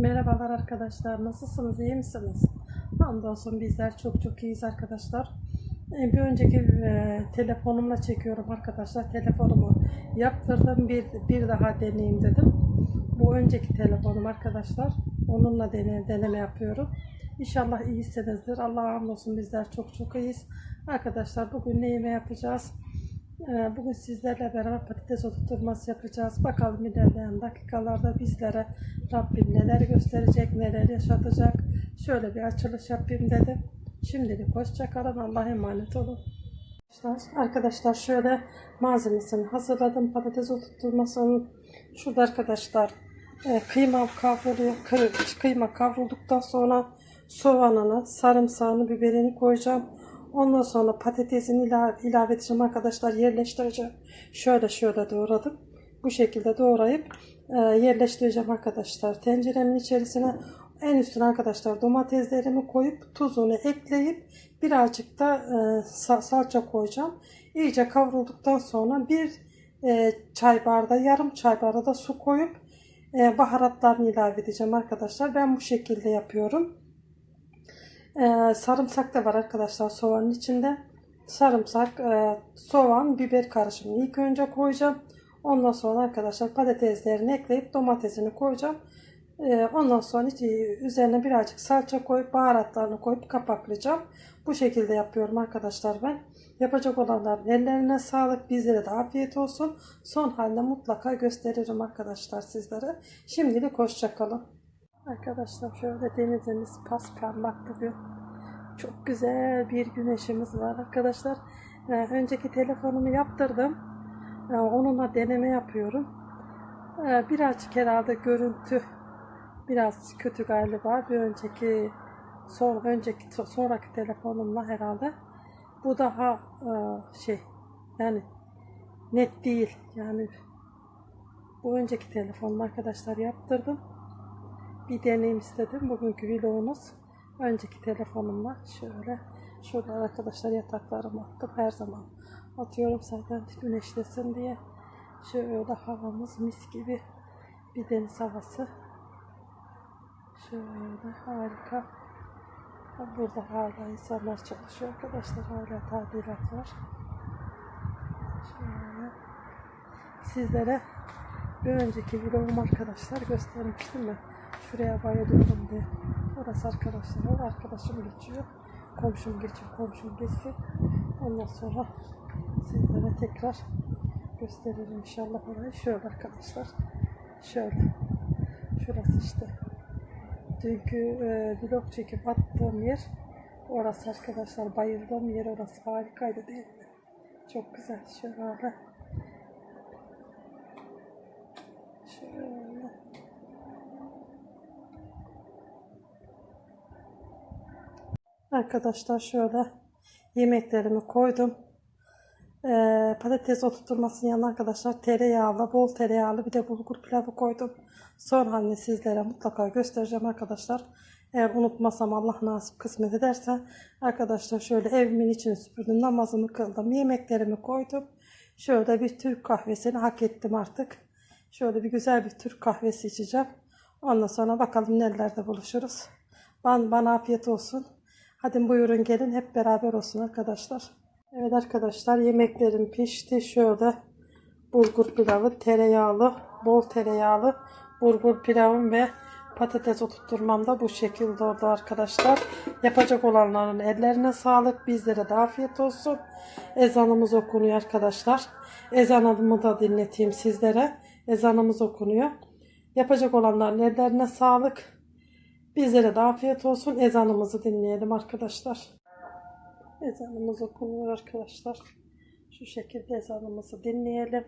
Merhabalar arkadaşlar. Nasılsınız? İyi misiniz? Hamdolsun bizler çok çok iyiyiz arkadaşlar. Ee, Bir önceki e, telefonumla çekiyorum arkadaşlar. Telefonumu yaptırdım. Bir, bir daha deneyeyim dedim. Bu önceki telefonum arkadaşlar. Onunla dene, deneme yapıyorum. İnşallah iyisinizdir. Allah'a hamdolsun bizler çok çok iyiyiz. Arkadaşlar bugün ne yeme yapacağız? Ee, Bugün sizlerle beraber patates oturtması yapacağız. Bakalım ilerleyen dakikalarda bizlere Rabbim neler gösterecek, neler yaşatacak. Şöyle bir açılış yapayım dedim. Şimdilik hoşçakalın. Allah'a emanet olun. Arkadaşlar, arkadaşlar şöyle malzemesini hazırladım. Patates oturtmasının şurada arkadaşlar e, kıyma kavruluyor. Kı- Kıyma kavrulduktan sonra soğanını, sarımsağını, biberini koyacağım. Ondan sonra patatesini ilave, ilave edeceğim arkadaşlar. Yerleştireceğim. Şöyle şöyle doğradım. Bu şekilde doğrayıp e, yerleştireceğim arkadaşlar. Tenceremin içerisine en üstüne arkadaşlar domateslerimi koyup tuzunu ekleyip birazcık da e, sa- salça koyacağım. İyice kavrulduktan sonra bir e, çay bardağı, yarım çay bardağı da su koyup e, baharatlarını ilave edeceğim arkadaşlar. Ben bu şekilde yapıyorum. Ee, sarımsak da var arkadaşlar soğanın içinde. Sarımsak, e, soğan, biber karışımını ilk önce koyacağım. Ondan sonra arkadaşlar patateslerini ekleyip domatesini koyacağım. Ee, ondan sonra üzerine birazcık salça koyup baharatlarını koyup kapaklayacağım. Bu şekilde yapıyorum arkadaşlar ben. Yapacak olanların ellerine sağlık. Bizlere de afiyet olsun. Son halde mutlaka gösteririm arkadaşlar sizlere. Şimdilik hoşçakalın. Arkadaşlar şöyle denizimiz pasparlak bugün. Çok güzel bir güneşimiz var arkadaşlar. Ee, önceki telefonumu yaptırdım. Ee, onunla deneme yapıyorum. Ee, birazcık herhalde görüntü biraz kötü galiba. Bir önceki son önceki so- sonraki telefonumla herhalde. Bu daha e, şey yani net değil. Yani bu önceki telefonum arkadaşlar yaptırdım bir deneyim istedim. Bugünkü vlogumuz önceki telefonumla şöyle şurada arkadaşlar yataklarımı attım. Her zaman atıyorum zaten güneşlesin diye. Şöyle havamız mis gibi bir deniz havası. Şöyle harika. Burada hala insanlar çalışıyor arkadaşlar. Hala tadilat var. Şöyle sizlere bir önceki vlogum arkadaşlar göstermiştim ben. Şuraya bayılıyorum diye. Orası arkadaşlar. O arkadaşım geçiyor. Komşum geçiyor. Komşum geçsin. Ondan sonra sizlere tekrar gösteririm inşallah orayı. Şöyle arkadaşlar. Şöyle. Şurası işte. Dünkü e, vlog çekip attığım yer. Orası arkadaşlar. Bayıldığım yer orası. Harikaydı değil mi? Çok güzel. Şöyle. Şöyle. Arkadaşlar şöyle yemeklerimi koydum. Ee, patates oturtmasının yanına arkadaşlar tereyağlı, bol tereyağlı bir de bulgur pilavı koydum. Son halini sizlere mutlaka göstereceğim arkadaşlar. Eğer unutmasam Allah nasip kısmet ederse arkadaşlar şöyle evimin içini süpürdüm, namazımı kıldım, yemeklerimi koydum. Şöyle bir Türk kahvesini hak ettim artık. Şöyle bir güzel bir Türk kahvesi içeceğim. Ondan sonra bakalım nelerde buluşuruz. Ban, bana afiyet olsun. Hadi buyurun gelin hep beraber olsun arkadaşlar. Evet arkadaşlar yemeklerim pişti. Şöyle bulgur pilavı tereyağlı, bol tereyağlı bulgur pilavım ve patates oturtturmam da bu şekilde oldu arkadaşlar. Yapacak olanların ellerine sağlık. Bizlere de afiyet olsun. Ezanımız okunuyor arkadaşlar. Ezanımı da dinleteyim sizlere. Ezanımız okunuyor. Yapacak olanların ellerine sağlık. Bizlere de afiyet olsun. Ezanımızı dinleyelim arkadaşlar. Ezanımız okunuyor arkadaşlar. Şu şekilde ezanımızı dinleyelim.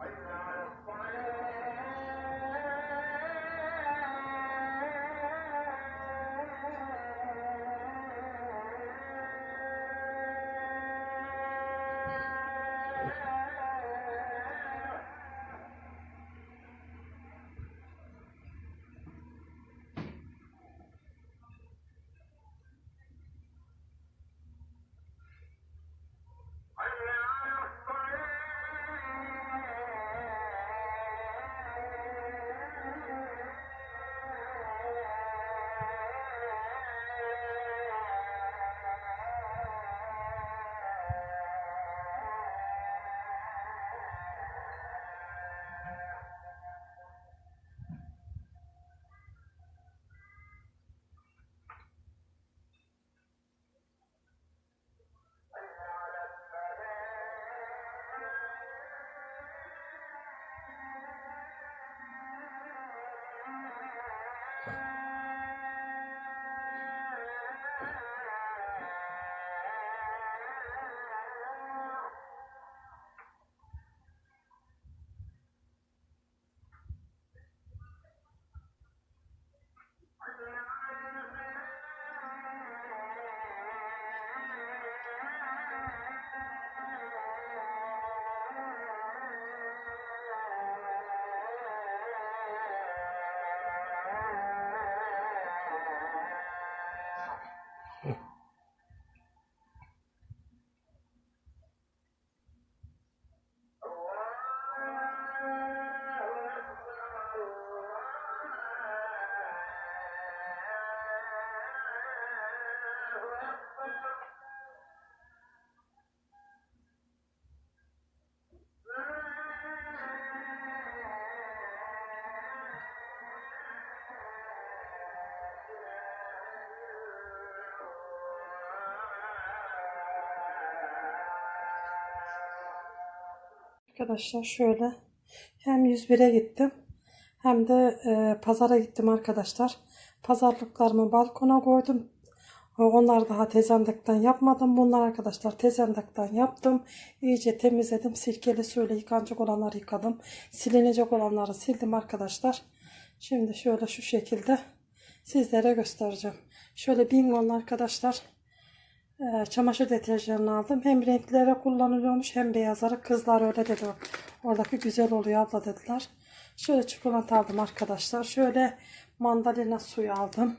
Amen. Arkadaşlar şöyle hem 101'e gittim hem de e, pazara gittim arkadaşlar. Pazarlıklarımı balkona koydum. E, Onlar daha tezendekten yapmadım. Bunlar arkadaşlar tezendekten yaptım. İyice temizledim. Sirkeli suyla yıkanacak olanları yıkadım. Silinecek olanları sildim arkadaşlar. Şimdi şöyle şu şekilde sizlere göstereceğim. Şöyle Bingo'nun arkadaşlar çamaşır deterjanını aldım. Hem renklere kullanılıyormuş hem beyazlara. Kızlar öyle dedi. Oradaki güzel oluyor abla dediler. Şöyle çikolata aldım arkadaşlar. Şöyle mandalina suyu aldım.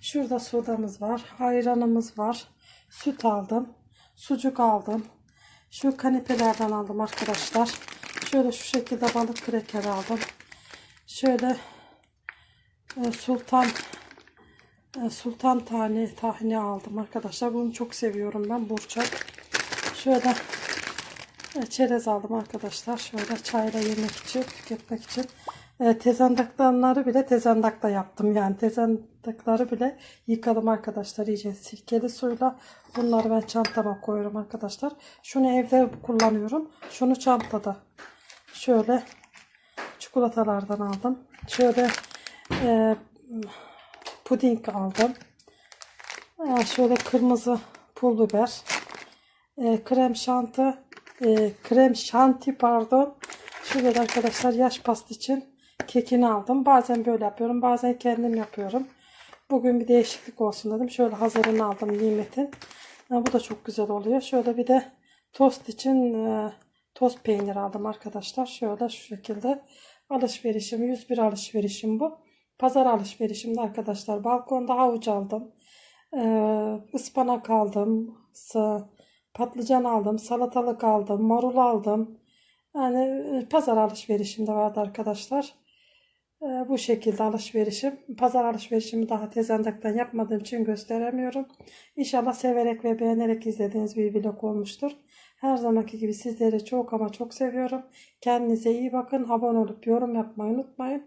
Şurada sodamız var. Ayranımız var. Süt aldım. Sucuk aldım. Şu kanepelerden aldım arkadaşlar. Şöyle şu şekilde balık kreker aldım. Şöyle e, sultan sultan tane tahini aldım arkadaşlar. Bunu çok seviyorum ben burçak. Şöyle e, çerez aldım arkadaşlar. Şöyle çayla yemek için, tüketmek için. E, bile tezendakta yaptım. Yani tezendakları bile yıkadım arkadaşlar. iyice sirkeli suyla. Bunları ben çantama koyuyorum arkadaşlar. Şunu evde kullanıyorum. Şunu çantada. Şöyle çikolatalardan aldım. Şöyle e, puding aldım. E, şöyle kırmızı pul biber. E, krem şanti e, krem şanti pardon. Da arkadaşlar yaş past için kekini aldım. Bazen böyle yapıyorum. Bazen kendim yapıyorum. Bugün bir değişiklik olsun dedim. Şöyle hazırını aldım nimetin. E, bu da çok güzel oluyor. Şöyle bir de tost için e, tost peynir aldım arkadaşlar. Şöyle şu şekilde alışverişim 101 alışverişim bu. Pazar alışverişimde arkadaşlar balkonda havuç aldım. Ee, ıspanak aldım. Patlıcan aldım. Salatalık aldım. Marul aldım. Yani e, pazar alışverişimde vardı arkadaşlar. Ee, bu şekilde alışverişim. Pazar alışverişimi daha tezendekten yapmadığım için gösteremiyorum. İnşallah severek ve beğenerek izlediğiniz bir vlog olmuştur. Her zamanki gibi sizleri çok ama çok seviyorum. Kendinize iyi bakın. Abone olup yorum yapmayı unutmayın.